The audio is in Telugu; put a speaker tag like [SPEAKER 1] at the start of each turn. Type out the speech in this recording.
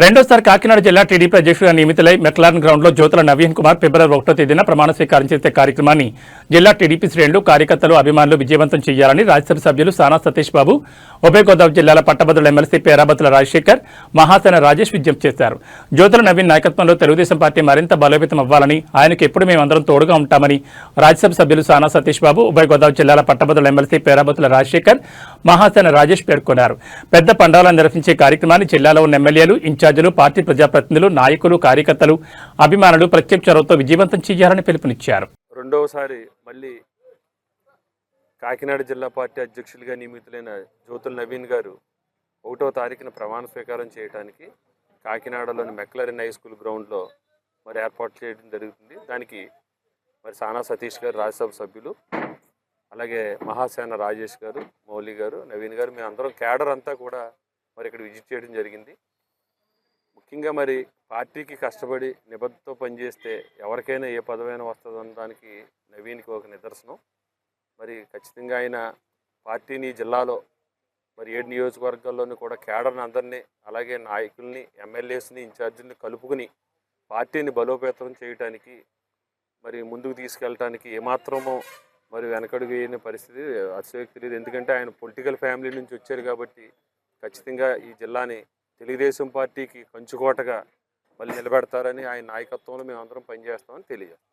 [SPEAKER 1] రెండోసారి కాకినాడ జిల్లా టీడీపీ అధ్యక్షుడిగా నియమితులై మెక్లారన్ గ్రౌండ్లో జ్యోతుల నవీన్ కుమార్ ఫిబ్రవరి ఒకటో తేదీన ప్రమాణ స్వీకారం చేసే కార్యక్రమాన్ని జిల్లా టీడీపీ శ్రేణులు కార్యకర్తలు అభిమానులు విజయవంతం చేయాలని రాజ్యసభ సభ్యులు సానా సతీష్ బాబు ఉభయ గోదావరి జిల్లాల పట్టభద్రుల ఎమ్మెల్సీ పేరాబతుల రాజశేఖర్ మహాసేన రాజేష్ విజ్ఞప్తి చేశారు. జ్యోతుల నవీన్ నాయకత్వంలో తెలుగుదేశం పార్టీ మరింత బలోపేతం అవ్వాలని ఆయనకు ఎప్పుడు మేమందరం తోడుగా ఉంటామని రాజ్యసభ సభ్యులు సానా సతీష్ బాబు ఉభయ గోదావరి జిల్లాల పట్టభద్రుల ఎమ్మెల్సీ పేరాబతుల రాజశేఖర్ మహాసేన రాజేష్ పేర్కొన్నారు. పెద్ద పండాలను నిర్వహించే కార్యక్రమాన్ని జిల్లాలో ఉన్న ఎమ్మెల్యేలు ఇన్ఛార్జీలు పార్టీ ప్రజాప్రతినిధులు నాయకులు కార్యకర్తలు అభిమానులు ప్రత్యేక చొరవతో విజయవంతం చేయాలని పిలుపునిచ్చారు.
[SPEAKER 2] రెండవసారి మళ్ళీ కాకినాడ జిల్లా పార్టీ అధ్యక్షులుగా నియమితులైన జ్యోతుల్ నవీన్ గారు ఒకటో తారీఖున ప్రమాణ స్వీకారం చేయడానికి కాకినాడలోని మెక్లరిన్ హై స్కూల్ గ్రౌండ్లో మరి ఏర్పాటు చేయడం జరుగుతుంది. దానికి మరి సానా సతీష్ గారు రాజ్యసభ సభ్యులు అలాగే మహాసేన రాజేష్ గారు మౌలి గారు నవీన్ గారు మేము అందరం కేడర్ అంతా కూడా మరి ఇక్కడ విజిట్ చేయడం జరిగింది. ముఖ్యంగా మరి పార్టీకి కష్టపడి నిబద్ధతో పనిచేస్తే ఎవరికైనా ఏ పదవైనా వస్తుందన్న దానికి నవీన్కి ఒక నిదర్శనం. మరి ఖచ్చితంగా ఆయన పార్టీని జిల్లాలో మరి ఏడు నియోజకవర్గాల్లోనూ కూడా కేడర్ని అందరినీ అలాగే నాయకుల్ని ఎమ్మెల్యేస్ని ఇన్ఛార్జీని కలుపుకుని పార్టీని బలోపేతం చేయడానికి మరి ముందుకు తీసుకెళ్ళటానికి ఏమాత్రమో మరి వెనకడుగు వేయని పరిస్థితి అతిశయోక్తి తెలియదు ఎందుకంటే ఆయన పొలిటికల్ ఫ్యామిలీ నుంచి వచ్చారు కాబట్టి ఖచ్చితంగా ఈ జిల్లాని తెలుగుదేశం పార్టీకి కంచుకోటగా మళ్ళీ నిలబెడతారని ఆయన నాయకత్వంలో మేము అందరం పనిచేస్తామని తెలియజేస్తాం.